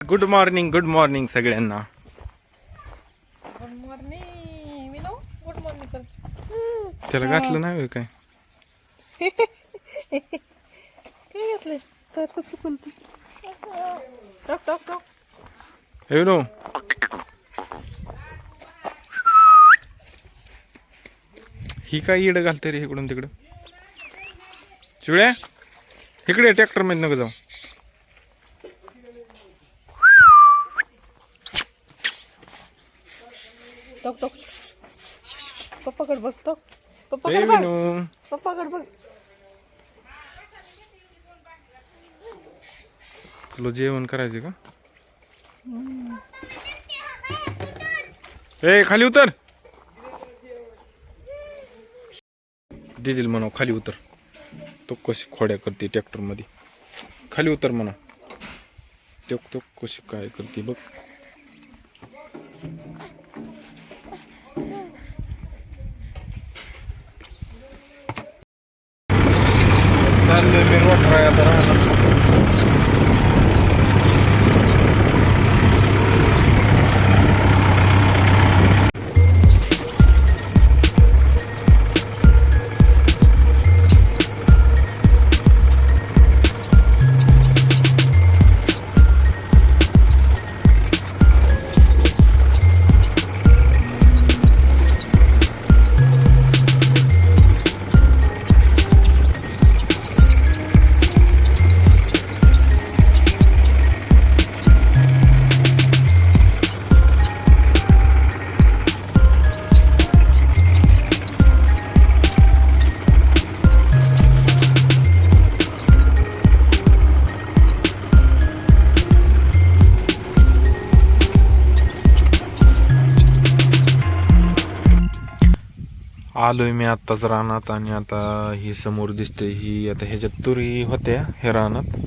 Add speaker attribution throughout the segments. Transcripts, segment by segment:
Speaker 1: Good morning good morning सगळ्यांना.
Speaker 2: Good morning Vino good morning
Speaker 1: त्याला घातलं नाही होय काय?
Speaker 2: काय घातलंय? सारखं चुकून ते. टॉक टॉक टॉक
Speaker 1: हे ही काय येडं घालते रे इकडून तिकडं? चिवड्या इकडे ट्रॅक्टरमध्ये नको जाऊ
Speaker 2: टॉक टॉक पप्पाकडे बघ टॉक
Speaker 1: ए
Speaker 2: पप्पाकडे पप्पाकडे बघ.
Speaker 1: जेवण करायचे का? ए खाली उतर. दिदील म्हणा खाली उतर. तो कशी खोड्या करते ट्रॅक्टरमध्ये. खाली उतर म्हणा. तो कशी काय करते बघ. चाललंय मी रोटराय आलोय मी आत्ताच रानात आणि आता ही समोर दिसते ही आता ह्याच्यात तुरी होत्या हे रानात.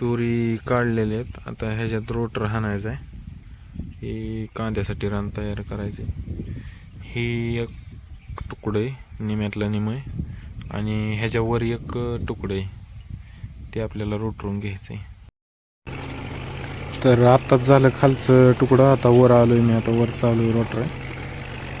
Speaker 1: तुरी काढलेल्या आहेत. आता ह्याच्यात रोटर हाणायचं आहे. ही कांद्यासाठी रान तयार करायचे. ही एक तुकडं आहे निम्यातलं निमय आणि ह्याच्यावर एक तुकडं आहे. ते आपल्याला रोटरून घ्यायचं आहे. तर आत्ताच झालं खालचं तुकडं. आता वर आलोय मी. आता वर चालू आहे रोटर. आहे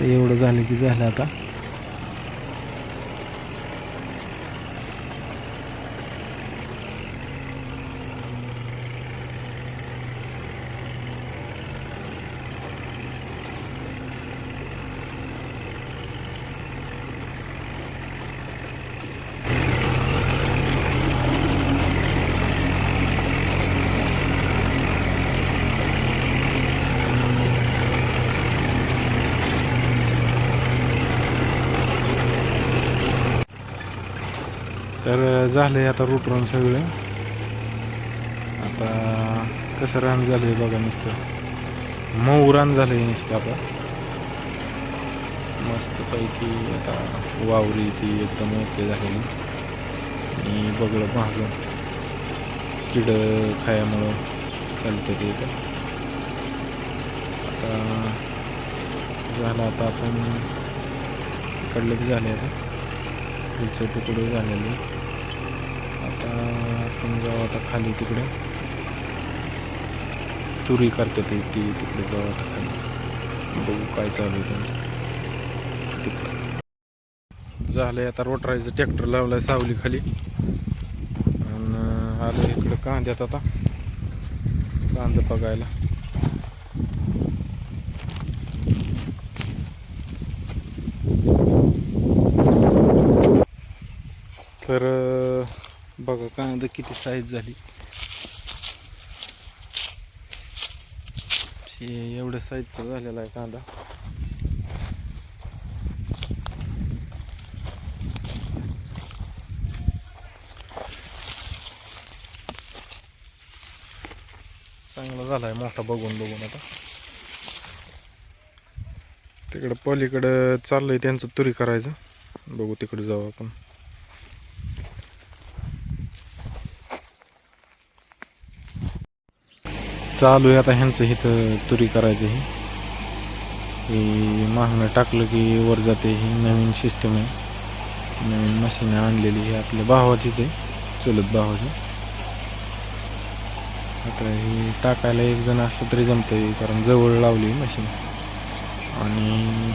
Speaker 1: तर एवढं झालं की झालं आता. झालं आता आता रन सगळं. आता कसं रान झालंय बघा नुसतं. मऊ रान आहे नुसतं आता. मस्तपैकी आता वावरी ती एकदम ओके झालेली. आणि बगळं महाग किड खायामुळं चालतं ते इथं. आता झालं आता आपण इकडलं बी झाले आता. पुढचे तुकडे झालेले. आता आपण जाऊ आता खाली तिकडे. तुरी करते ती ती तिकडे जाऊ आता खाली. बघू काय चालू आहे त्यांचं. तिकडे झालंय आता रोटरायचं ट्रॅक्टर लावलाय सावली खाली. आणि आलं इकडं कांद्यात आता. कांदा बघायला. तर बघा कांदा किती साईज झाली. हे एवढ्या साईजचा झालेला आहे कांदा. चांगला झाला आहे मोठा बघून बघून आता. तिकडं पलीकडं चाललंय त्यांचं तुरी करायचं. बघू तिकडे जाऊ आपण. चालू आहे आता ह्यांचं इथं तुरी करायचं हे ही मागणं टाकलं की वर जाते ही नवीन सिस्टम आहे. नवीन मशीन आणलेली ही आपल्या भावाचीच आहे चुलत भावाची. आता हे टाकायला एक जण असलं तरी जमतंय कारण जवळ लावली मशीन आणि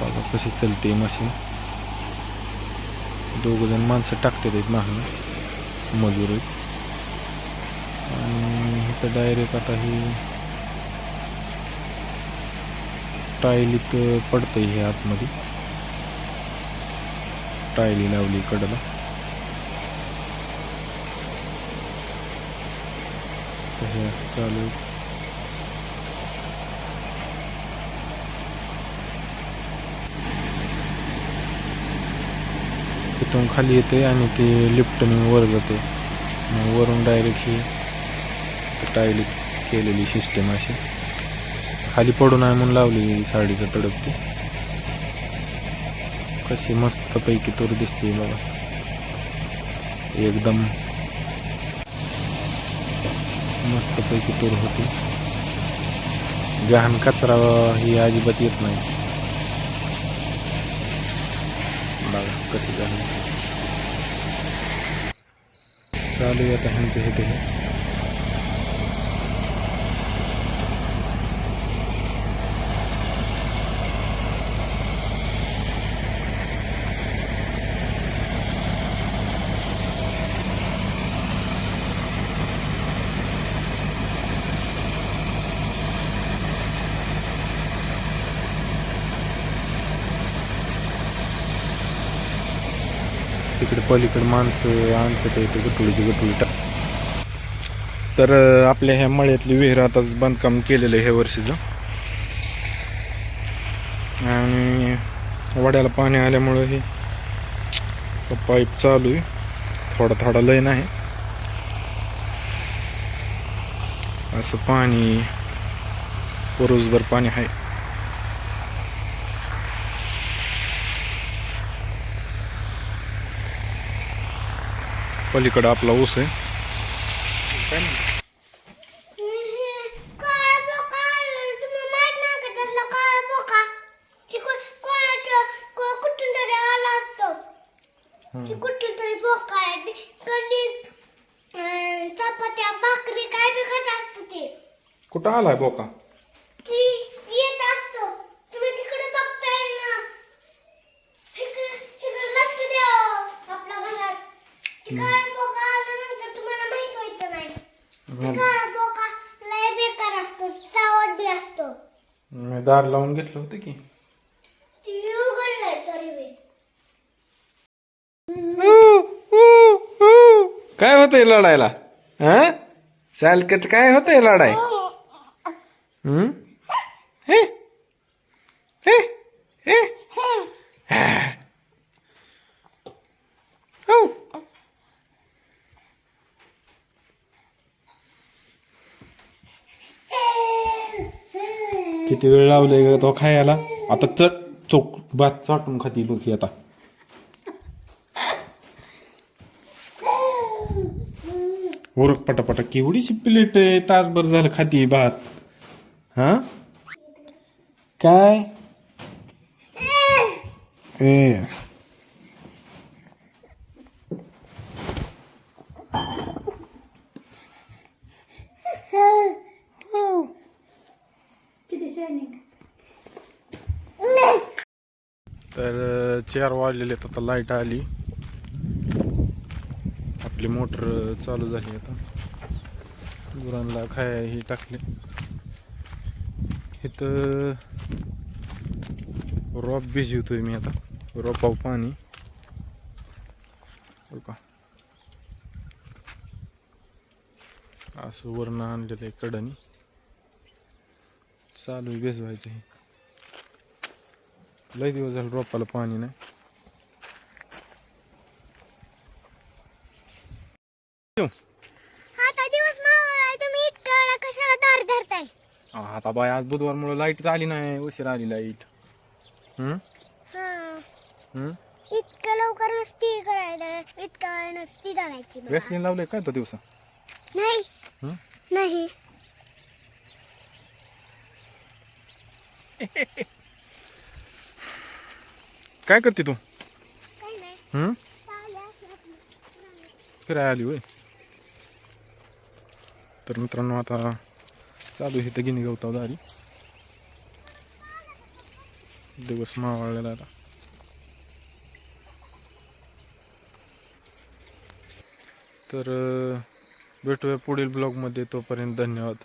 Speaker 1: बघा कशी चालते मशीन दोघं जण माणसं टाकतात आहेत मागणं. मजूर आहेत. आणि इथं डायरेक्ट आता ही टायलीत पडतं हे आतमध्ये. टायली लावली कडला. हे असं चालू आहे. तिथून खाली येते आणि ते लिफ्टने वर जाते मग वरून डायरेक्ट ही टायली केलेली सिस्टम अशी. खाली पडू नये म्हणून लावली साडीचं तडक ती कशी मस्त पैकी तूर दिसते बघा. एकदम मस्त पैकी तूर होती. गहाण कचरा ही अजिबात येत नाही. बघा कशी गहाण चालू आहे आता ह्यांचं हे ते. तिकडे पलीकडे माणसं आणतात इथे गटुळीची गटुळी. टाक तर आपल्या ह्या मळ्यातली विहीर आताच बांधकाम केलेलं आहे ह्या वर्षीचं. आणि वड्याला पाणी आल्यामुळं हे पाईप चालू आहे. थोडा थोडा लय नाही. असं पाणी पुरुषभर पाणी आहे.
Speaker 3: बी खात असतो ते
Speaker 1: कुठं आलाय बोका
Speaker 3: ती येत असतो तुम्ही तिकडे बघताय ना इकडे इकडे लक्ष द्या आपल्या घरात ती काळा बोका आल्यानंतर तुम्हाला माहीत व्हायचं नाही काळा बोका लय बेकार असतो चावट बी असतो
Speaker 1: मी दार लावून घेतलं होतं की. काय होतंय लढायला? हा? सालकत काय होतंय लढाय हम्म? हे? हे? हे. हो. हो. किती वेळ लावले ग तो खायला? आता चट चोक भात चाटून खाती बघ आता. उरक पटापटा केवढीशी प्लेट आहे? तासभर झालं खाती भात. हा? काय? ए. तर चार वाजलेले आहेत आता लाइट आली. आपली मोटर चालू झाली आता. गुरांना खाय ही टाकले. इथं रोप भिजवतोय मी आता. रोपाव पाणी. हो का. असं वरण आणलेलं आहे कडनी चालू आहे भिजवायचं हे लय दिवस झालं रोपाला पाणी नाही.
Speaker 3: आता दिवस मावळा आहे. तुम्ही इतक्या वेळा कशाला दार धरताय?
Speaker 1: आता बाय आज बुधवारमुळे लाइट आली नाही. उशीर आली लाइट
Speaker 3: हा. इतकं लवकर नसती करायला इतका वेळ नसती धरायची.
Speaker 1: वॅसलीन लावले काय तो दिवसा?
Speaker 3: नाही? नाही.
Speaker 1: काय करते तू? हम्म. फिरायला आली होय. तर मित्रांनो आता चालू आहे गिनी गवताव दारी. दिवस मावळलेला आता. तर भेटूया पुढील ब्लॉगमध्ये. तोपर्यंत धन्यवाद.